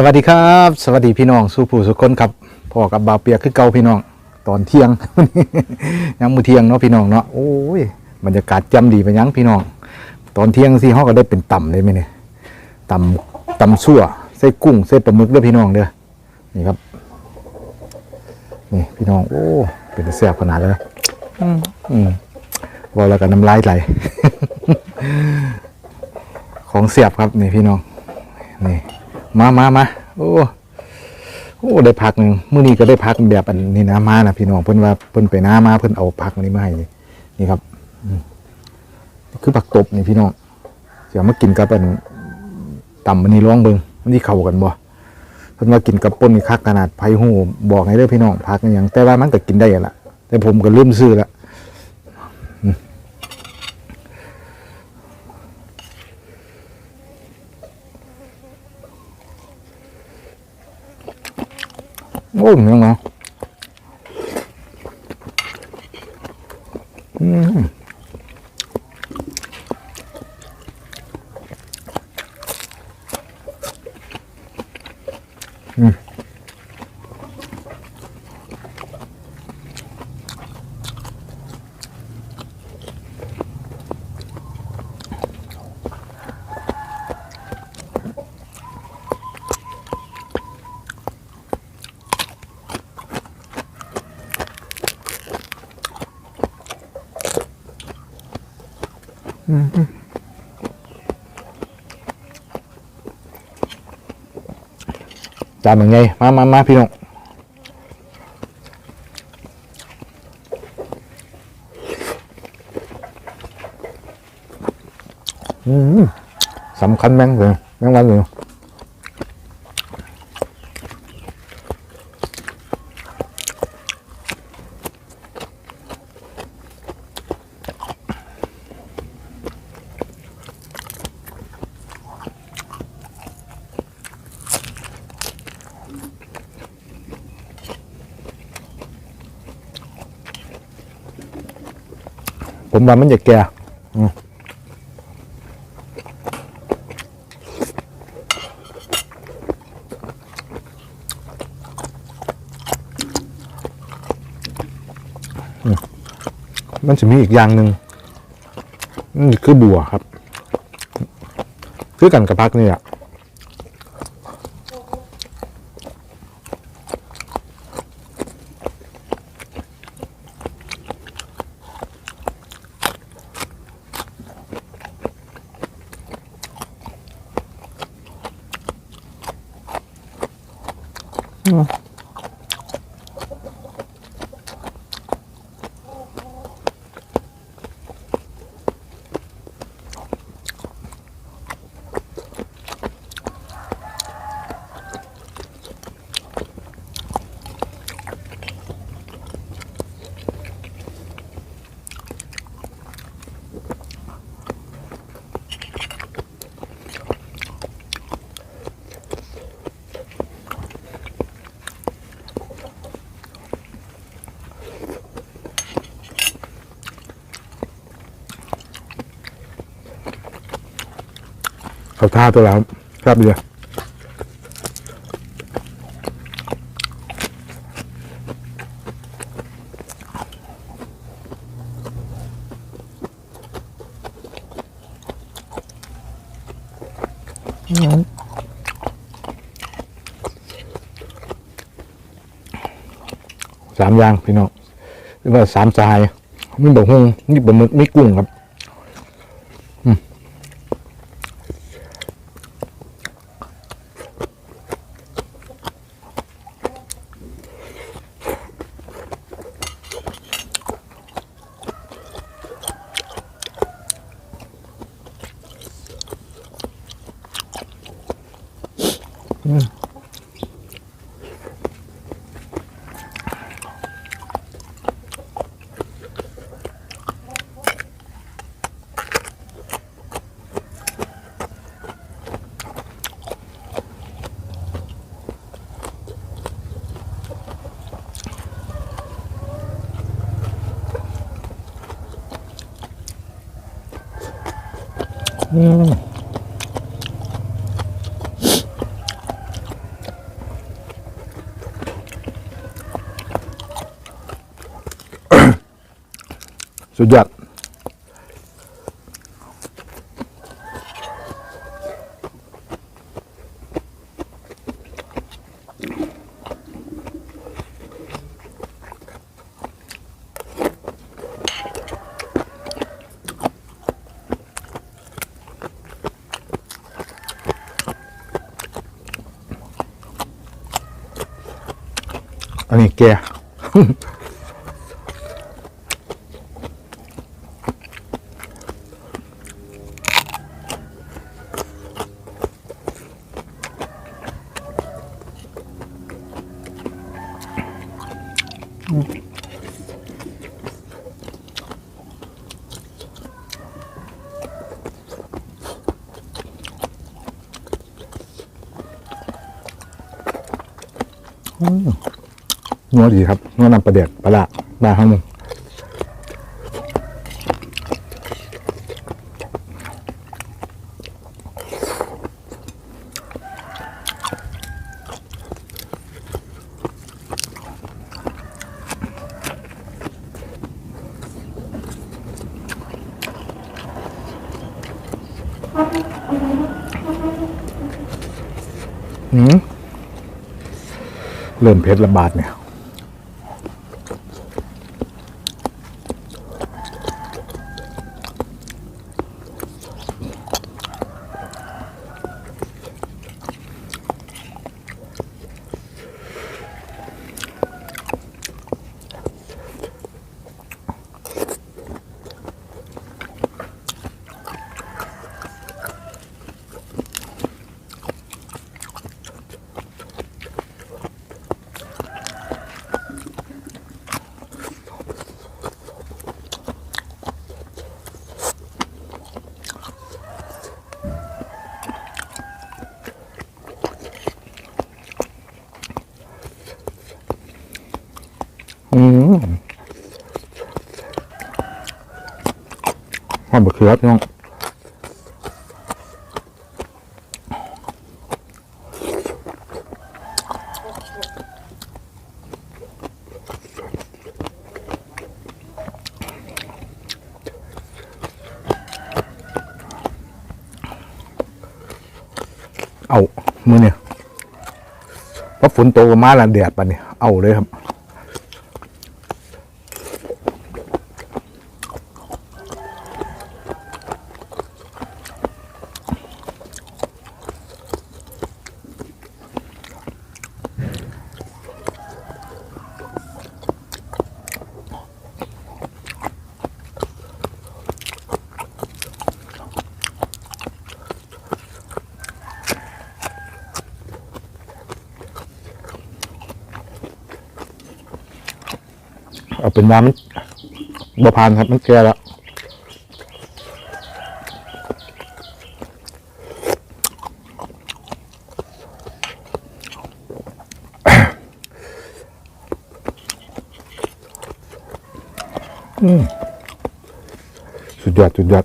สวัสดีครับ สวัสดีพี่น้องสู้ผู้สุคนครับพ่อกับบาวเปียกคือเก่าพี่น้อง ตอนเที่ยง ยังมือเที่ยงเนาะพี่น้องเนาะโอ้ยบรรยากาศจำดีไปยังพี่น้อง ตอนเที่ยงสิเขาก็ได้เป็นต่ำเลยไหมเนี่ยต่ำต่ำสั่วใส่กุ้งใส่ปลาหมึกเด้อพี่น้องเด้อนี่ครับ นี่พี่น้อง โอ้ เป็นตาแซ่บขนาดเลยอืมอืมว่าแล้วกันน้ำลายไหลของเสียบครับนี่พี่น้องนี่ มามามาโอ้โอ้ได้พักหนึ่งมื้อนี้ก็ได้พักแบบอันนี้นะมานะพี่น้องเพิ่นว่าเพิ่นไปหน้ามาเพิ่นเอาพักอันนี้มาให้นี่นี่ครับคือผักตบนี่พี่น้องเดี๋ยวมากินกับอันตำอันนี้ร้องเบิงมันที่เข้ากันบ่เพิ่นว่ากินกับป่นนี่คักขนาดไผ่หูบอกให้เด้อพี่น้องพักอย่างแต่ว่ามันก็กินได้ละแต่ผมก็ลืมซื้อละ โอ้ยยังไง จานเป็นไงมามามาพี่น้องอืมสำคัญแม่งเลยแม่งวันเลย ผมว่ามันจะแก่อืมันจะมีอีกอย่างหนึ่งนี่คือบัวครับ คือกันกับพักนี่อะ О. เขาท่าตัวแล้วครับเดียวสามอย่างพี่น้องหรือว่าสามสายมีบะฮงมีบะหมึกมีกุ้งครับ Hmm. Sejak สุดยอดอั นัวดีครับนัวนำประเด็กปลาละบาข้างหนึงเริ่มเผ็ดระบาดเนี่ย อืมหอมบะเขือพี่น้องเอามือเนี่ยเพราะฝนตกมาแล้วแดดปะเนี่ยเอาเลยครับ เอาเป็นว่ามันบพานครับมันแก่แล้วอืมสุดยอดสุดยอด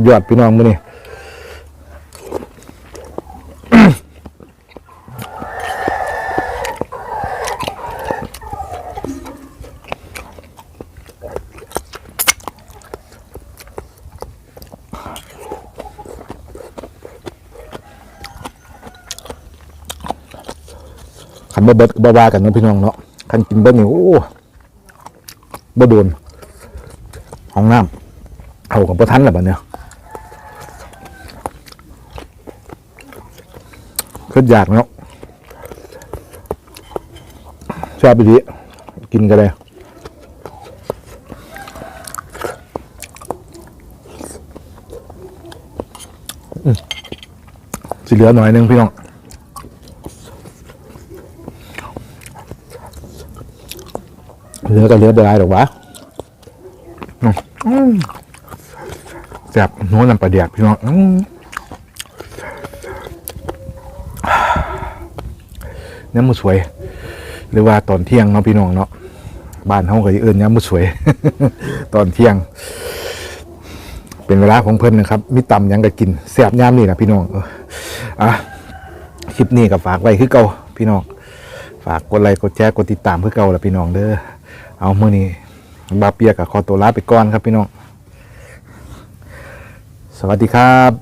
ดยอดพี่น้องมือนี่ขันบ่เบิดบ่ว่ากันนะพี่น้องเนาะขันกินเบิดนี่โอ้บ่โดนห้องน้ำเอากับบ่ทันแหล้วบัดเนี่ย ขึ้นอยากเนาะชอบไปทีกินกันเลยสิเหลือหน่อยนึงพี่น้องเหลือก็เหลือได้ลาหรอกวะแซ่บนัวน้ำปลาเดียกพี่น้อง อืมน้ำมือสวย หรือว่าตอนเที่ยงเนาะพี่น้องเนาะบ้านเฮาก็สิเอิ้นยามมื้อสวย ตอนเที่ยง เป็นเวลาของเพิ่นนะครับมีตำยังก็กินแซ่บยามนี่นะพี่น้องอะคลิปนี้ก็ฝากไว้คือเก่าพี่น้องฝากกดไลค์กดแชร์กดติดตามคือเก่าละพี่น้องเด้อเอาเมื้อนี้บาเปียกกับขอตัวลาไปก่อนครับพี่น้อง สวัสดีครับ